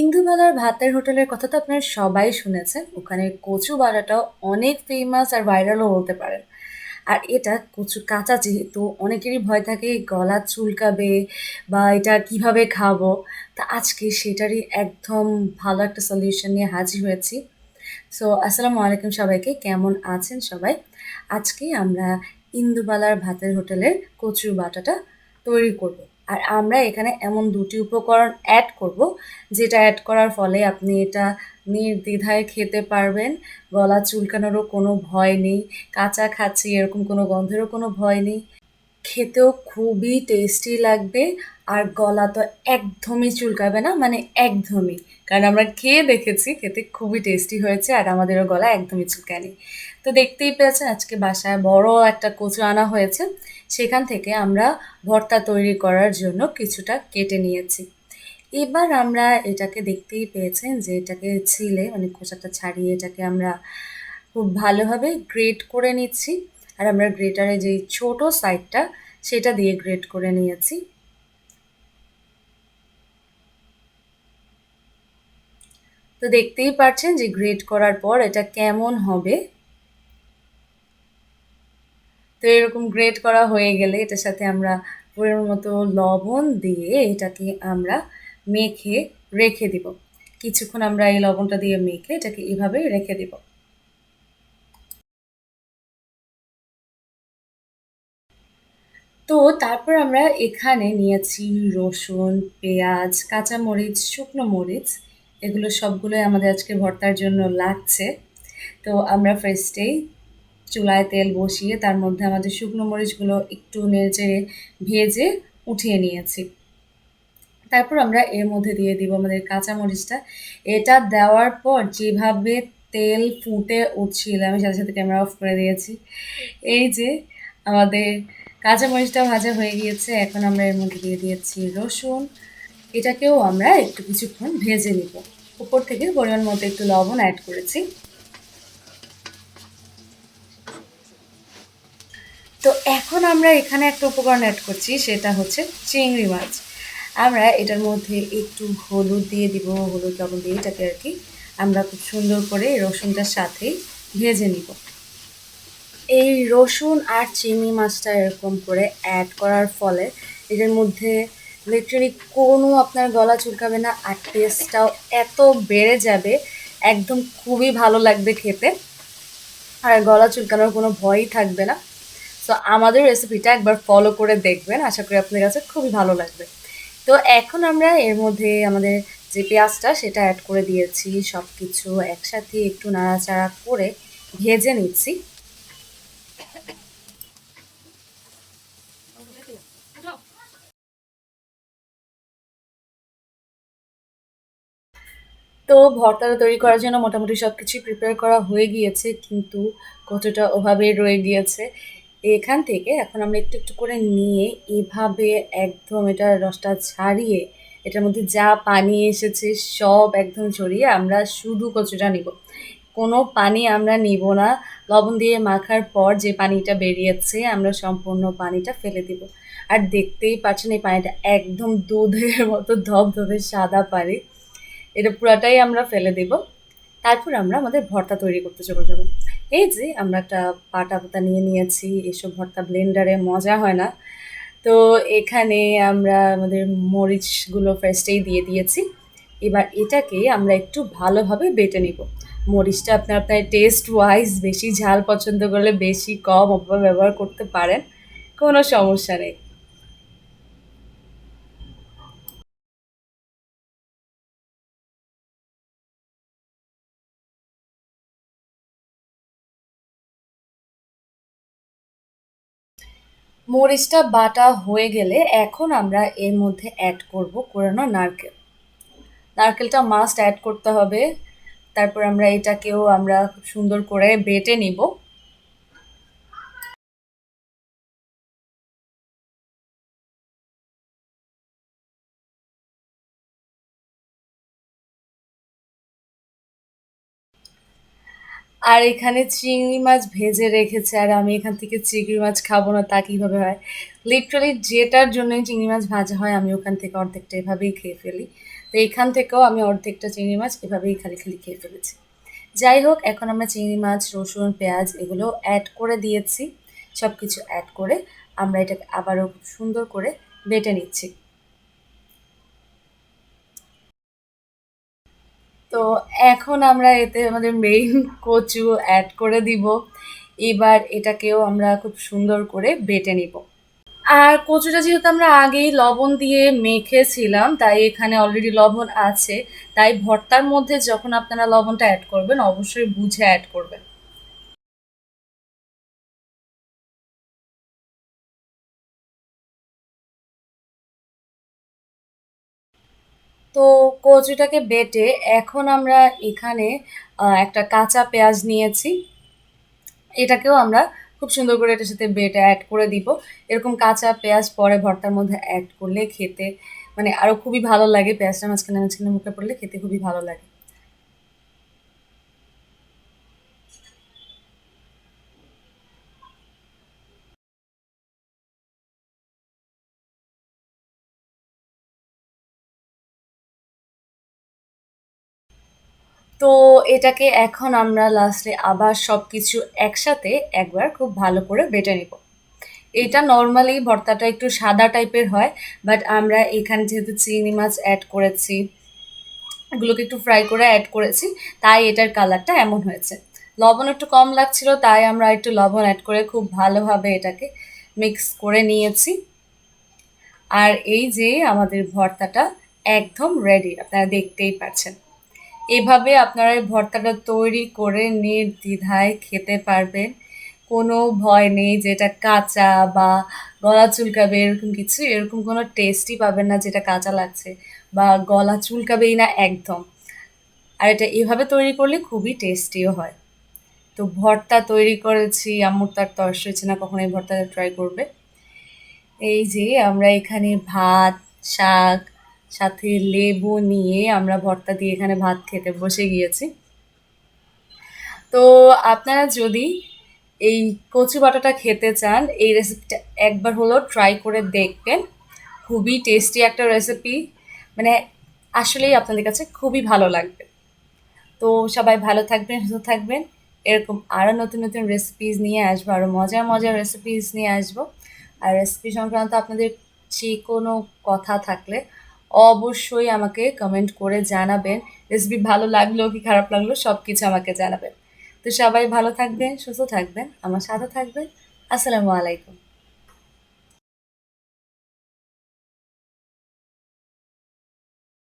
ইন্দুবালার ভাতের হোটেলের কথা তো আপনারা সবাই শুনেছেন। ওখানে কচু বাটাটাও অনেক ফেমাস আর ভাইরালও বলতে পারেন। আর এটা কচু কাঁচা যেহেতু, অনেকেরই ভয় থাকে গলা চুলকাবে বা এটা কীভাবে খাব। তা আজকে সেটারই একদম ভালো একটা সলিউশন নিয়ে হাজির হয়েছি। সো আসসালামু আলাইকুম সবাইকে, কেমন আছেন সবাই? আজকে আমরা ইন্দুবালার ভাতের হোটেলের কচুর বাটাটা তৈরি করব। আর আমরা এখানে এমন দুটি উপকরণ অ্যাড করব, যেটা অ্যাড করার ফলে আপনি এটা নির্দ্বিধায় খেতে পারবেন। গলা চুলকানোরও কোনো ভয় নেই, কাঁচা খাচ্ছি এরকম কোনো গন্ধেরও কোনো ভয় নেই। খেতেও খুবই টেস্টি লাগবে, আর গলা তো একদমই চুলকাবে না মানে একদমই। কারণ আমরা খেয়ে দেখেছি, খেতে খুবই টেস্টি হয়েছে, আর আমাদেরও গলা একদমই চুলকায়নি। তো দেখতেই পেয়েছেন আজকে বাসায় বড় একটা কচু আনা হয়েছে। সেখান থেকে আমরা ভর্তা তৈরি করার জন্য কিছুটা কেটে নিয়েছি। এবার আমরা এটাকে দেখতেই পেয়েছেন যে এটাকে ছিলে মানে খোসাটা ছাড়িয়ে এটাকে আমরা খুব ভালোভাবে গ্রেট করে নিচ্ছি। আর আমরা গ্রেটারে যে ছোট সাইডটা, সেটা দিয়ে গ্রেট করে নিয়েছি। তো দেখতেই পাচ্ছেন যে গ্রেট করার পর এটা কেমন হবে। তো এরকম গ্রেট করা হয়ে গেলে এটার সাথে আমরা পরিমাণ মতো লবণ দিয়ে এটাকে আমরা মেখে রেখে দিব। কিছুক্ষণ আমরা এই লবণটা দিয়ে মেখে এটাকে এভাবেই রেখে দিব। তো তারপর আমরা এখানে নিয়েছি রসুন, পেঁয়াজ, কাঁচামরিচ, শুকনো মরিচ। এগুলো সবগুলোই আমাদের আজকে ভর্তার জন্য লাগছে। তো আমরা ফার্স্টেই চুলায় তেল বসিয়ে তার মধ্যে আমাদের শুকনো মরিচগুলো একটু নেড়ে ভেজে উঠিয়ে নিয়েছি। তারপর আমরা এর মধ্যে দিয়ে দিব আমাদের কাঁচা মরিচটা। এটা দেওয়ার পর যেভাবে তেল ফুটে উঠছিল, আমি সাথে সাথে ক্যামেরা অফ করে দিয়েছি। এই যে আমাদের কাঁচা মরিচটা ভাজা হয়ে গিয়েছে, এখন আমরা এর মধ্যে দিয়ে দিয়েছি রসুন। এটাকেও আমরা একটু কিছুক্ষণ ভেজে নিব। উপর থেকে পরিমাণ মতো একটু লবণ অ্যাড করেছি তো এখন আমরা এখানে একটা উপকরণ অ্যাড করছি, সেটা হচ্ছে চিংড়ি মাছ। আমরা এটার মধ্যে একটু হলুদ দিয়ে দিব, হলুদ লবণ দিয়ে এটাকে আর কি আমরা খুব সুন্দর করে রসুনটার সাথেই ভেজে নিব। এই রসুন আর চিংড়ি মাছটা এরকম করে অ্যাড করার ফলে এটার মধ্যে লিটারেলি কোনো আপনার গলা চুলকাবে না আর টেস্টটাও এত বেড়ে যাবে, একদম খুবই ভালো লাগবে খেতে। আর গলা চুলকানোর কোনো ভয়ই থাকবে না। সো আমাদের রেসিপিটা একবার ফলো করে দেখবেন। আশা করি আপনার কাছে খুবই ভালো লাগবে। তো, এখন আমরা এর মধ্যে আমাদের যে পেঁয়াজটা, সেটা অ্যাড করে দিয়েছি। সব কিছু একসাথে একটু নাড়াচাড়া করে ভেজে নিচ্ছি। তো, ভর্তাটা তৈরি করার জন্য মোটামুটি সব কিছুই প্রিপেয়ার করা হয়ে গিয়েছে, কিন্তু কতটা ওভাবে রয়ে গিয়েছে। এখান থেকে এখন আমরা একটু একটু করে নিয়ে এভাবে একদম এটা রসটা ছাড়িয়ে, এটার মধ্যে যা পানি এসেছে সব একদম ছড়িয়ে আমরা শুধু কচুটা নিব। কোনো পানি আমরা নিব না। লবণ দিয়ে মাখার পর যে পানিটা বেরিয়েছে আমরা সম্পূর্ণ পানিটা ফেলে দিব। আর দেখতেই পাচ্ছেন এই পানিটা একদম দুধের মতো ধবধবে সাদা পানি। এটা পুরাটাই আমরা ফেলে দেব। তারপর আমরা আমাদের ভর্তা তৈরি করতে চলে যাব। এই যে আমরা একটা পাটা পাতা নিয়ে নিয়েছি, এসব ভর্তা ব্লেন্ডারে মজা হয় না। তো এখানে আমরা আমাদের মরিচগুলো ফার্স্টেই দিয়ে দিয়েছি। এবার এটাকে আমরা একটু ভালোভাবে বেটে নিব। মরিচটা আপনার আপনার টেস্ট ওয়াইজ বেশি, ঝাল পছন্দ করলে বেশি কম ব্যবহার করতে পারেন। কোনো সমস্যা নেই। মরিচটা বাটা হয়ে গেলে এখন আমরা এর মধ্যে অ্যাড করব কোরানো নারকেল। নারকেলটা মাস্ট অ্যাড করতে হবে। তারপর আমরা এটাকেও আমরা খুব সুন্দর করে বেটে নিব। আর এখানে চিংড়ি মাছ ভেজে রেখেছে, আর আমি এখান থেকে চিংড়ি মাছ খাব না, তা কীভাবে হয়? লিটারালি যেটার জন্যই চিংড়ি মাছ ভাজা হয়, আমি ওখান থেকে অর্ধেকটা এভাবেই খেয়ে ফেলি। তো এখান থেকেও আমি অর্ধেকটা চিংড়ি মাছ এভাবেই খালি খালি খেয়ে ফেলেছি। যাই হোক, এখন আমরা চিংড়ি মাছ, রসুন, পেঁয়াজ এগুলো অ্যাড করে দিয়েছি। সব কিছু অ্যাড করে আমরা এটাকে আবারও সুন্দর করে বেটে নিচ্ছি। তো এখন আমরা এতে আমাদের মেইন কচু অ্যাড করে দিব। এবার এটাকেও আমরা খুব সুন্দর করে বেটে নিব। আর কচুটা যেহেতু আমরা আগেই লবণ দিয়ে মেখেছিলাম, তাই এখানে অলরেডি লবণ আছে। তাই ভর্তার মধ্যে যখন আপনারা লবণটা অ্যাড করবেন, অবশ্যই বুঝে অ্যাড করবেন। তো কচুটাকে বেটে এখন আমরা এখানে একটা কাঁচা পেঁয়াজ নিয়েছি। এটাকেও আমরা খুব সুন্দর করে এটার সাথে বেটে অ্যাড করে দিব। এরকম কাঁচা পেঁয়াজ পরে ভর্তার মধ্যে অ্যাড করলে খেতে মানে আরও খুবই ভালো লাগে। পেঁয়াজটা মাঝখানে মাঝখানে মুখে পড়লে খেতে খুবই ভালো লাগে। তো এটাকে এখন আমরা লাস্টে আবার সব কিছু একসাথে একবার খুব ভালো করে বেটে নেব। এটা নর্মালি ভর্তাটা একটু সাদা টাইপের হয় বাট আমরা এখানে যেহেতু চিংড়ি মাছ অ্যাড করেছি, এগুলোকে একটু ফ্রাই করে অ্যাড করেছি, তাই এটার কালারটা এমন হয়েছে। লবণ একটু কম লাগছিল, তাই আমরা একটু লবণ অ্যাড করে খুব ভালোভাবে এটাকে মিক্স করে নিয়েছি। আর এই যে আমাদের ভর্তাটা একদম রেডি আপনারা দেখতেই পাচ্ছেন। এভাবে আপনারা এই ভর্তাটা তৈরি করে নির্দ্বিধায় খেতে পারবেন। কোনো ভয় নেই যেটা কাঁচা বা গলা চুলকাবে, এরকম কিছু, এরকম কোনো টেস্টই পাবেন না যেটা কাঁচা লাগছে বা গলা চুলকাবেই না একদম। আর এটা এভাবে তৈরি করলে খুবই টেস্টিও হয়। তো ভর্তা তৈরি করেছি, আম্মুর তার তর্স হয়েছে না, কখনো এই ভর্তাটা ট্রাই করবে। এই যে আমরা এখানে ভাত, শাক সাথে লেবু নিয়ে আমরা ভর্তা দিয়ে এখানে ভাত খেতে বসে গিয়েছি। তো আপনারা যদি এই কচু বাটাটা খেতে চান, এই রেসিপিটা একবার হলেও ট্রাই করে দেখবেন। খুবই টেস্টি একটা রেসিপি মানে আসলেই আপনাদের কাছে খুবই ভালো লাগবে। তো সবাই ভালো থাকবেন, সুস্থ থাকবেন। এরকম আরও নতুন নতুন রেসিপিস নিয়ে আসব, আরও মজার মজার রেসিপিস নিয়ে আসব। আর রেসিপি সংক্রান্ত আপনাদের যে কোনো কথা থাকলে অবশ্যই আমাকে কমেন্ট করে জানাবেন। রেসিপি ভালো লাগল কি খারাপ লাগল সব কিছু আমাকে জানাবেন। তো সবাই ভালো থাকবেন, সুস্থ থাকবেন, আমার সাথে থাকবেন। আসসালামু আলাইকুম।